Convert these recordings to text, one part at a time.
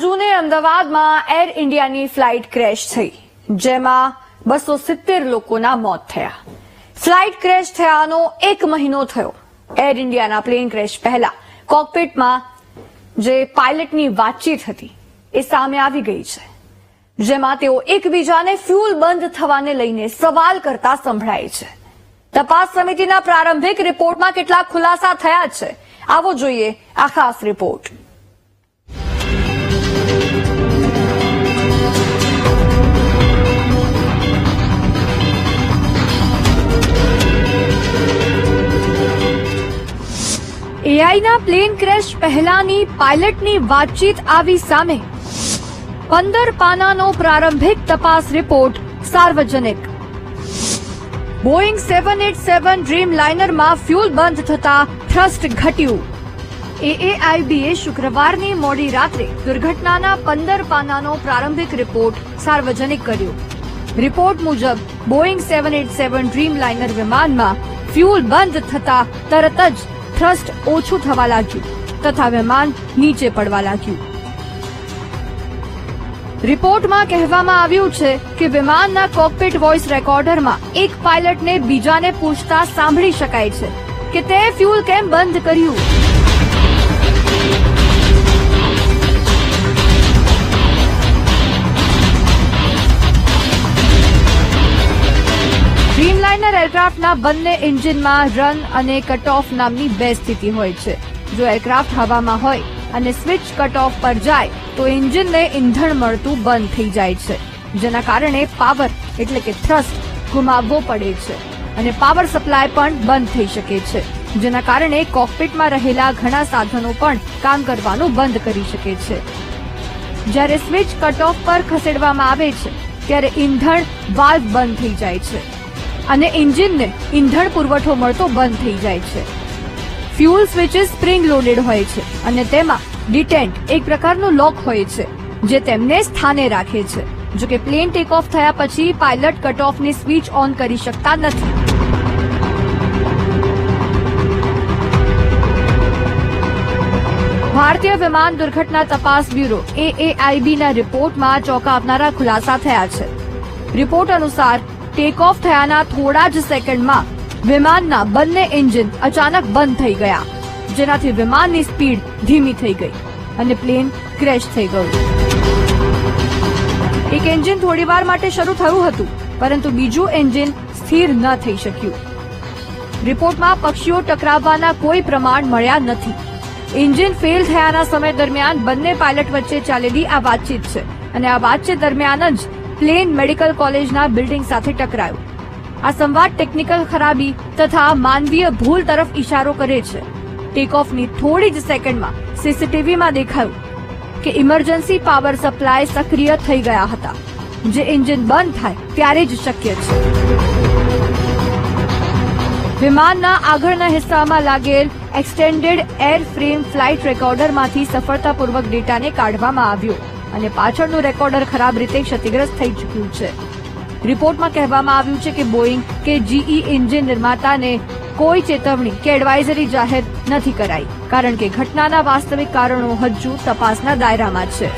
જૂને અમદાવાદમાં એર ઇન્ડિયાની ફ્લાઇટ ક્રેશ થઈ, જેમાં બસો સિત્તેર લોકોના મોત થયા. ફ્લાઇટ ક્રેશ થયાનો એક મહિનો થયો. એર ઇન્ડિયાના પ્લેન ક્રેશ પહેલા કોકપીટમાં જે પાયલટની વાતચીત હતી, એ સામે આવી ગઈ છે, જેમાં તેઓ એકબીજાને ફ્યુલ બંધ થવાને લઈને સવાલ કરતા સંભળાય છે. તપાસ સમિતિના પ્રારંભિક રિપોર્ટમાં કેટલાક ખુલાસા થયા છે. આવો જોઈએ આ ખાસ રિપોર્ટ. એઆઈના પ્લેન ક્રેશ પહેલાની પાયલટની વાતચીત આવી સામે. પંદર પાનાનો પ્રારંભિક તપાસ રિપોર્ટ સાર્વજનિક. Boeing seven eight seven dream લાઇનરમાં fuel બંધ થતા થ્રસ્ટ ઘટ્યું. એએઆઈબીએ શુક્રવારની મોડી રાત્રે દુર્ઘટનાના પંદર પાનાનો પ્રારંભિક રિપોર્ટ સાર્વજનિક કર્યો. રિપોર્ટ મુજબ Boeing seven eight seven dream liner વિમાનમાં ફ્યુલ બંધ થતા તરત જ થ્રસ્ટ ઓછું થવા લાગ્યું, તથા વિમાન નીચે પડવા લાગ્યું. રિપોર્ટમાં કહેવામાં આવ્યું છે કે વિમાનના કોકપિટ વોઇસ રેકોર્ડરમાં એક પાયલટને બીજાને પૂછતા સાંભળી શકાય છે કે તે ફ્યુલ કેમ બંધ કર્યું? એરક્રાફ્ટના બંને એન્જિનમાં રન અને કટ ઓફ નામની બે સ્થિતિ હોય છે. જો એરક્રાફ્ટ હવામાં હોય અને સ્વિચ કટ ઓફ પર જાય, તો એન્જિનને ઇંધણ મળતું બંધ થઈ જાય છે. જેના કારણે પાવર, એટલે કે થ્રસ્ટ, ગુમાવવો પડે છે અને પાવર સપ્લાય પણ બંધ થઈ શકે છે. જેના કારણે કોકપિટમાં રહેલા ઘણા સાધનો પણ કામ કરવાનું બંધ કરી શકે છે. જ્યારે સ્વિચ કટ ઓફ પર ખસેડવામાં આવે છે, ત્યારે ઇંધણ વાલ્વ બંધ થઈ જાય છે. અને એન્જિનને ઇંધણ પુરવઠો મળતો બંધ થઈ જાય છે. ફ્યુઅલ સ્વિચીસ સ્પ્રિંગ લોડેડ હોય છે અને તેમાં ડિટેન્ટ એક પ્રકારનું લોક હોય છે, જે તેમને સ્થાને રાખે છે. જો કે પ્લેન ટેક ઓફ થયા પછી પાયલટ કટ ઓફને સ્વિચ ઓન કરી શકતા નથી. ભારતીય વિમાન દુર્ઘટના તપાસ બ્યુરો એએઆઈબીના રિપોર્ટમાં ચોંકાવનારા ખુલાસા થયા છે. રિપોર્ટ અનુસાર ટેક ઓફ થયાના થોડા જ સેકન્ડમાં વિમાનના બંને એન્જિન અચાનક બંધ થઈ ગયા, જેનાથી વિમાનની સ્પીડ ધીમી થઈ ગઈ અને પ્લેન ક્રેશ થઈ ગયું. એક એન્જિન થોડીવાર માટે શરૂ થયું હતું, પરંતુ બીજું એન્જિન સ્થિર ન થઈ શક્યું. રિપોર્ટમાં પક્ષીઓ ટકરાવવાના કોઈ પ્રમાણ મળ્યા નથી. એન્જિન ફેલ થયાના સમય દરમિયાન બંને પાયલટ વચ્ચે ચાલેલી આ વાતચીત છે, અને આ વાતચીત દરમિયાન જ પ્લેન મેડિકલ કોલેજના બિલ્ડિંગ સાથે ટકરાયું. આ સંવાદ ટેકનિકલ ખરાબી તથા માનવીય ભૂલ તરફ ઇશારો કરે છે. ટેકઓફની થોડી જ સેકન્ડમાં સીસીટીવીમાં દેખાયું કે ઇમરજન્સી પાવર સપ્લાય સક્રિય થઈ ગયા હતા. જે એન્જિન બંધ થાય ત્યારે જ શક્ય છે. વિમાનના આગળના હિસ્સામાં લાગેલ એક્સટેન્ડેડ એર ફ્રેમ ફ્લાઇટ રેકોર્ડરમાંથી સફળતાપૂર્વક ડેટાને કાઢવામાં આવ્યો. અને પાછળનું રેકોર્ડર ખરાબ રીતે ક્ષતિગ્રસ્ત થઈ ચૂક્યું છે. રિપોર્ટમાં કહેવામાં આવ્યું છે કે બોઈંગ કે જીઈ એન્જિન નિર્માતાને કોઈ ચેતવણી કે એડવાઇઝરી જાહેર નથી કરાઈ, કારણ કે ઘટનાના વાસ્તવિક કારણો હજુ તપાસના દાયરામાં છે.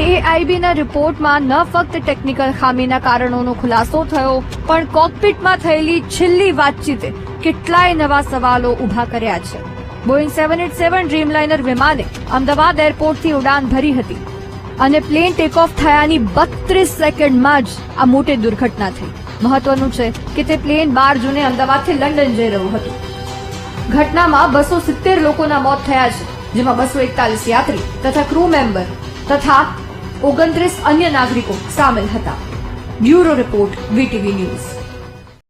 એએઆઈબીના રિપોર્ટમાં ન ફક્ત ટેકનિકલ ખામીના કારણોનો ખુલાસો થયો, પણ કોકપીટમાં થયેલી છેલ્લી વાતચીતે કેટલાય નવા સવાલો ઊભા કર્યા છે. Boeing seven eight seven Dreamliner વિમાને Ahmedabad એરપોર્ટથી ઉડાન ભરી હતી. અને પ્લેન ટેક ઓફ થયાની બત્રીસ સેકન્ડમાં જ આ મોટી દુર્ઘટના થઈ. મહત્વનું છે કે તે પ્લેન બાર જૂને અમદાવાદથી લંડન જઈ રહ્યું હતું. ઘટનામાં બસો સિત્તેર લોકોના મોત થયા છે, જેમાં બસો એકતાલીસ યાત્રી તથા ક્રૂ મેમ્બર તથા ઓગણત્રીસ અન્ય નાગરિકો સામેલ હતા. Bureau report, VTV news.